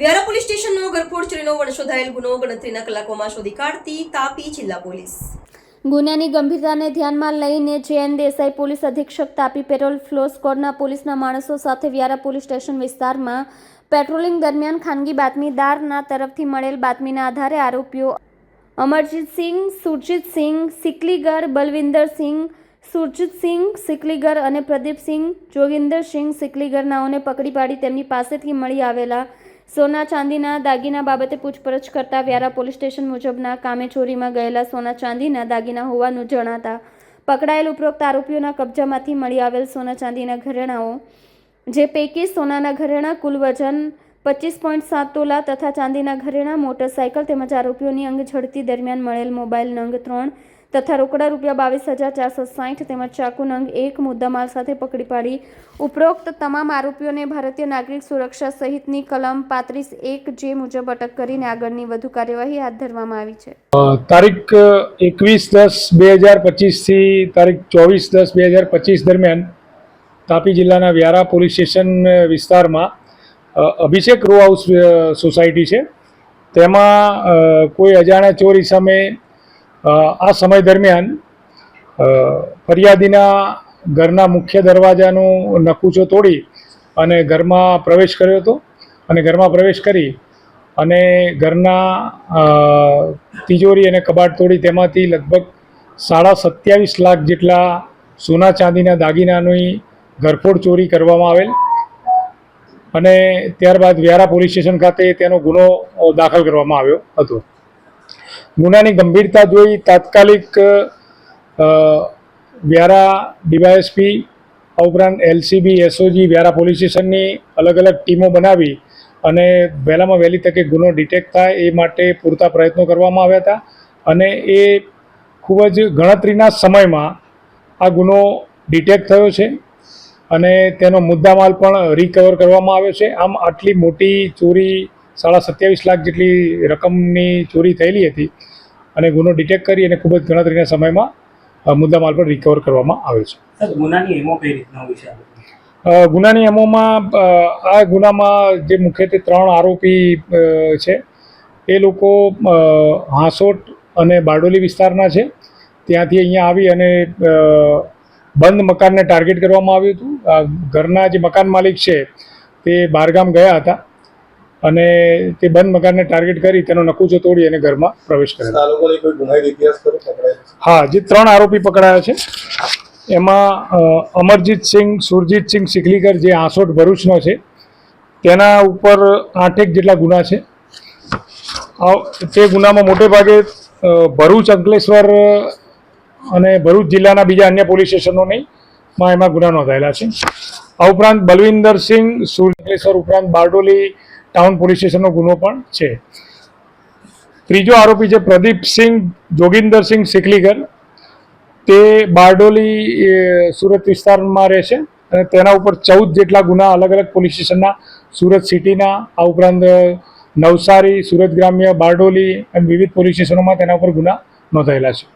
Vyara police સ્ટેશનનો ગરફોડ ચોરીનો વણશોધાયેલ ગુનો ગણતરીના કલાકોમાં શોધી કાઢતી તાપી જિલ્લા પોલીસ. ગુનાની ગંભીરતાને ધ્યાનમાં લઈને જેએન દેસાઈ પોલીસ અધિક્ષક તાપી પેટ્રોલ ફ્લો સ્કોડના પોલીસના માણસો સાથે વ્યારા પોલીસ સ્ટેશન વિસ્તારમાં પેટ્રોલિંગ દરમિયાન ખાનગી બાતમીદારના તરફથી મળેલ બાતમીના આધારે આરોપીઓ અમરજીતસિંહ સુરજીતસિંહ સિકલીગર બલવિંદરસિંહ સુરજીતસિંહ સિકલીગર અને પ્રદીપસિંહ જોગિંદરસિંહ સિકલીગર નાઓને પકડી પાડી તેમની પાસેથી મળી આવેલા સોના ચાંદીના દાગીના બાબતે પૂછપરછ કરતા વ્યારા પોલીસ સ્ટેશન મુજબના કામે ચોરીમાં ગયેલા સોના ચાંદીના દાગીના હોવાનું જણાતા પકડાયેલ ઉપરોક્ત આરોપીઓના કબજામાંથી મળી આવેલ સોના ચાંદીના ઘરેણાઓ, જે પૈકી સોનાના ઘરેણા કુલ વજન પચીસ પોઈન્ટ સાત તોલા તથા ચાંદીના ઘરેણા, મોટરસાયકલ તેમજ આરોપીઓની અંગ ઝડતી દરમિયાન મળેલ મોબાઈલ નંગ ત્રણ તથા રોકડા રૂપિયા બાવીસ હજાર ચારસો સાહીઠ તેમજ ચાકુ નંગ એક મુદ્દામાલ સાથે પકડી પાડી. ઉપરોક્ત તમામ આરોપીઓને ભારતીય નાગરિક સુરક્ષા સહિતની કલમ પાંત્રીસ એક જે મુજબ અટક કરીને આગળની વધુ કાર્યવાહી હાથ ધરવામાં આવી છે. તારીખ એકવીસ દસ બે હજાર પચીસથી તારીખ ચોવીસ દસ બે હજાર પચીસ દરમિયાન તાપી જિલ્લાના વ્યારા પોલીસ સ્ટેશન વિસ્તારમાં અભિષેક રો હાઉસ સોસાયટી છે. તેમાં કોઈ અજાણ્યા ચોરી સામે આ સમય દરમિયાન ફરિયાદીના ઘરના મુખ્ય દરવાજાનું નકુચો તોડી અને ઘરમાં પ્રવેશ કર્યો હતો. અને ઘરમાં પ્રવેશ કરી અને ઘરના તિજોરી અને કબાટ તોડી તેમાંથી લગભગ સાડા સત્યાવીસ લાખ જેટલા સોના ચાંદીના દાગીનાની ઘરફોડ ચોરી કરવામાં આવેલ. અને ત્યારબાદ વ્યારા પોલીસ સ્ટેશન ખાતે તેનો ગુનો દાખલ કરવામાં આવ્યો હતો. ગુનાની ગંભીરતા જોઈ તાત્કાલિક વ્યારા ડીવાયએસપી, આ ઉપરાંત એલસીબી, એસઓજી, વ્યારા પોલીસ સ્ટેશનની અલગ અલગ ટીમો બનાવી અને વહેલામાં વહેલી તકે ગુનો ડિટેક્ટ થાય એ માટે પૂરતા પ્રયત્નો કરવામાં આવ્યા હતા. અને એ ખૂબ જ ગણતરીના સમયમાં આ ગુનો ડિટેક્ટ થયો છે અને તેનો મુદ્દામાલ પણ રિકવર કરવામાં આવ્યો છે. આમ આટલી મોટી ચોરી સાડા સત્યાવીસ લાખ જેટલી રકમની ચોરી થયેલી હતી અને ગુનો ડિટેક્ટ કરી અને ખૂબ જ ગણતરીના સમયમાં મુદ્દામાલ પર રિકવર કરવામાં આવ્યો છે. ગુનાની એમો કઈ રીતના હોય છે? ગુનાની એમોમાં આ ગુનામાં જે મુખ્યત્વે ત્રણ આરોપી છે. એ લોકો હાંસોટ અને બારડોલી વિસ્તારના છે. ત્યાંથી અહીંયા આવી અને બંધ મકાનને ટાર્ગેટ કરવામાં આવ્યું હતું. ઘરના જે મકાન માલિક છે તે બહારગામ ગયા હતા. અને તે બંધ મકાનને ટાર્ગેટ કરી તેનો નકુચો તોડી અને ઘરમાં પ્રવેશ છે? હા જે ત્રણ આરોપી પકડાયા છે. એમાં અમરજીતસિંહ સુરજીતસિંહ સિકલીકર જે આસોટ ભરૂચનો છે તેના ઉપર આઠેક જેટલા ગુના છે. તે ગુનામાં મોટે ભાગે ભરૂચ અંકલેશ્વર અને ભરૂચ જિલ્લાના બીજા અન્ય પોલીસ સ્ટેશનોની માં એમાં ગુના નોંધાયેલા છે. આ ઉપરાંત બલવિંદરસિંહ સુરજેશ્વર ઉપરાંત બારડોલી ટાઉન પોલીસ સ્ટેશનનો ગુનો પણ છે. ત્રીજો આરોપી છે પ્રદીપસિંહ જોગિંદરસિંહ સિકલીગર તે બારડોલી સુરત વિસ્તારમાં રહે છે અને તેના ઉપર ચૌદ જેટલા ગુના અલગ અલગ પોલીસ સ્ટેશનના સુરત સિટીના, આ ઉપરાંત નવસારી, સુરત ગ્રામ્ય, બારડોલી એમ વિવિધ પોલીસ સ્ટેશનોમાં તેના ઉપર ગુના નોંધાયેલા છે.